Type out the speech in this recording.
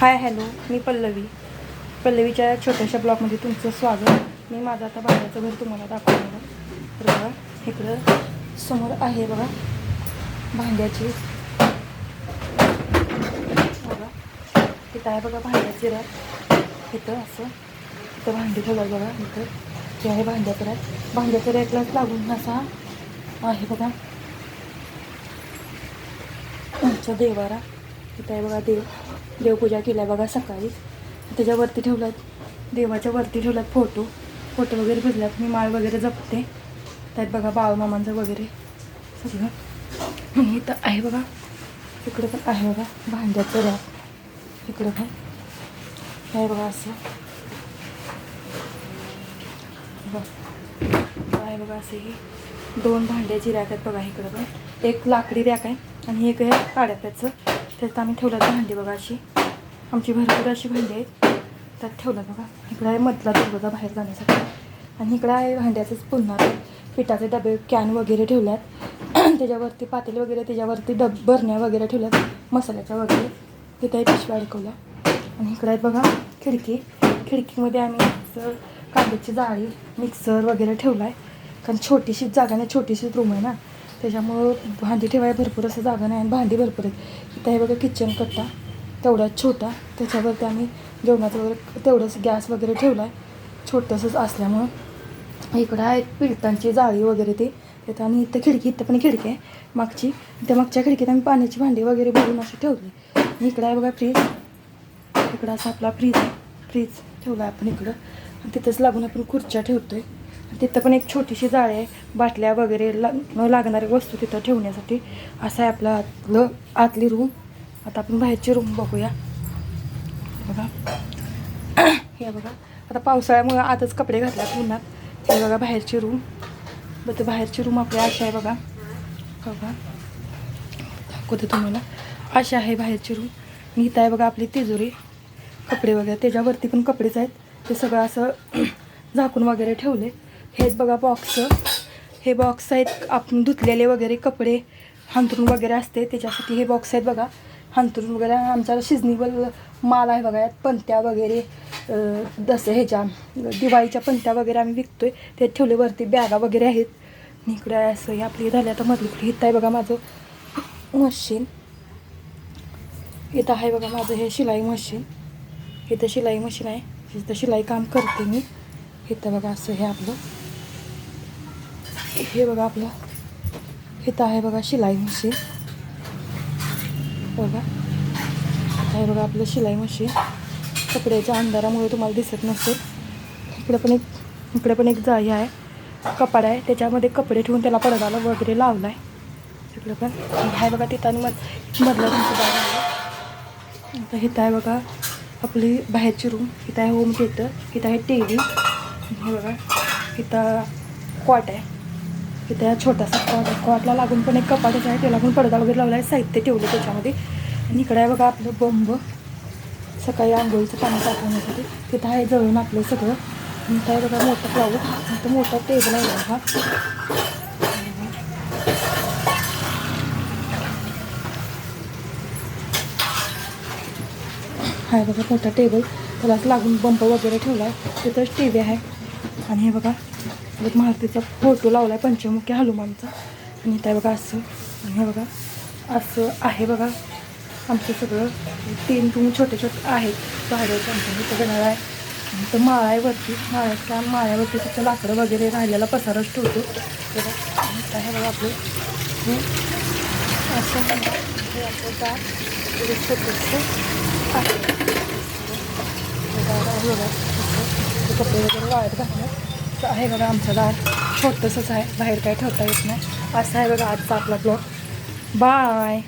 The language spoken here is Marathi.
हाय हॅलो मी पल्लवी. पल्लवीच्या छोट्याशा ब्लॉगमध्ये तुमचं स्वागत. मी माझं आता भाड्याचं घर तुम्हाला दाखवणार तर बघा इकडं समोर आहे बघा भांड्याची. बघा इथं आहे बघा भांड्याची रात इथं असं इथं भांडी ठेवलं बघा इथं. हे आहे भांड्याचं रात भांड्याचं रॅकलाच लागून असा आहे बघा. आमचा देवारा. इथं आहे बघा देव देवपूजा केल्या बघा सकाळी. त्याच्यावरती ठेवलात देवाच्या वरती ठेवलात फोटो फोटो वगैरे भरल्यात मी माळ वगैरे जपते. त्यात बघा बाळमामांचं वगैरे सगळं. आणि इथं आहे बघा इकडं पण आहे बघा भांड्याचं रॅप इकडं पण आहे बघा असं. बघा. आहे बघा असं ही. दोन भांड्याची रॅक आहेत बघा इकडं पण. एक लाकडी रॅक आहे आणि एक आहे त्याचं. त्यात आम्ही ठेवलं भांडी बघा अशी. आमची भरपूर अशी भांडी आहेत. त्यात ठेवलं बघा. इकडं आहे मधला दरवाजा बाहेर जाण्यासाठी. आणि इकडं आहे भांड्याचंच पुन्हा पिठाचे डबे कॅन वगैरे ठेवल्यात. त्याच्यावरती पातेल वगैरे त्याच्यावरती डब बरण्या वगैरे ठेवल्यात. मसाल्याच्या वगैरे. तिथे पिशव्या अडकवल्या. आणि इकडं आहेत बघा खिडकी. खिडकीमध्ये आम्ही असं कांद्याची जाळी मिक्सर वगैरे ठेवला आहे कारण छोटीशी जागा नाही छोटीशीच रूम आहे ना. त्याच्यामुळं भांडी ठेवायला भरपूर असं जागा नाही आणि भांडी भरपूर आहेत. आता हे बघा किचन कट्टा तेवढाच छोटा. त्याच्यावरती आम्ही जेवणाचं वगैरे तेवढंच गॅस वगैरे ठेवला आहे छोटंसंच असल्यामुळं. इकडं आहे पिळतांची जाळी वगैरे ते. त्यात आणि इथं खिडकी इथं पण खिडकी आहे मागची. त्या मागच्या खिडकीत आम्ही पाण्याची भांडी वगैरे भरून अशी ठेवली. आणि इकडं आहे बघा फ्रीज इकडं असा आपला फ्रीज आहे. फ्रीज ठेवला आहे आपण इकडं. आणि तिथंच लागून आपण खुर्च्या ठेवतो आहे तिथं पण एक छोटीशी जाळी आहे. बाटल्या वगैरे ला न लागणाऱ्या वस्तू तिथं ठेवण्यासाठी असं आहे आपलं आतलं आतली रूम आता आपण बाहेरची रूम बघूया. बघा. हे बघा. आता पावसाळ्यामुळे आताच कपडे घातल्यात उन्हात. हे बघा बाहेरची रूम बघ बाहेरची रूम आपली अशी आहे बघा. बघा. दाखवते तुम्हाला. अशी आहे बाहेरची रूम मी इथं आहे बघा आपली तिजोरी. कपडे वगैरे. त्याच्यावरती पण कपडेच आहेत. ते सगळं असं झाकून वगैरे ठेवले. हेच बघा बॉक्स हे बॉक्स आहेत आपण धुतलेले वगैरे कपडे हंतरून वगैरे असते त्याच्यासाठी हे बॉक्स आहेत बघा. हंतरून वगैरे आमच्या सिजनेबल माल आहे बघा यात पंत्या वगैरे अं, दस ह्याच्या दिवाळीच्या पंत्या वगैरे आम्ही विकतोय ते ठेवले वरती बॅगा वगैरे आहेत. इकडे असं हे आपली झाली आता मधली इथं आहे बघा माझं. मशीन. इथं आहे बघा माझं हे शिलाई मशीन. इथं शिलाई मशीन आहे. इथं शिलाई काम करते मी. इथं बघा असं हे आपलं. हे बघा आपलं. इथं आहे बघा शिलाई मशीन. बघा. हे बघा आपलं शिलाई मशीन. कपड्याच्या अंधारामुळे तुम्हाला दिसत नसेल. इकडे पण एक इकडे पण एक जाळी आहे. कपाड आहे. त्याच्यामध्ये कपडे ठेवून त्याला पडदाला वगैरे लावला आहे तिकडं पण. आहे बघा तिथं आणि मध मधलं तुमचं जागा आहे. आता इथं आहे बघा आपली बाहेरची रूम इथं आहे होम थिएटर इथं आहे टी व्ही हे बघा. इथं कॉट आहे. की त्या छोटासा कॉट कॉटला लागून पण एक कपाटच आहे त्याला पण पडदा वगैरे लावला आहे साहित्य ठेवलं त्याच्यामध्ये. आणि इकडे आहे बघा आपलं बंब सकाळी आंघोळीचं पाणी साठवण्यासाठी. तिथं आहे जळून आपलं सगळं. आणि काय बघा मोठं फ्लावर. तर मोठा टेबल आहे बघा. आहे बघा मोठा टेबल. त्यालाच लागून बंप वगैरे ठेवला आहे तिथंच टी व्ही आहे. आणि हे बघा परत मारुतीचा फोटो लावला आहे पंचमुखी हनुमानचा. आणि त्या बघा असं. आणि हे बघा असं आहे बघा. आमचं सगळं. तीन तुम्ही छोटे छोटे आहेत. झाडं आमच्या इथं गणार आहे. आणि इथं माळा आहे वरती. माळ्याच्या माळ्यावरती तिथं लाकडं वगैरे राहिलेला पसारच ठेवतो. बघा. हे आहे बघा आपलं. हे असं हे आपलं दार आहे. बघा. कपडे वगैरे वाळत घातलं तर आहे बघा आमचं दार छोटंसंच आहे. बाहेर काय ठेवता येत नाही. असं आहे बघा आजचा आपला ब्लॉग बाय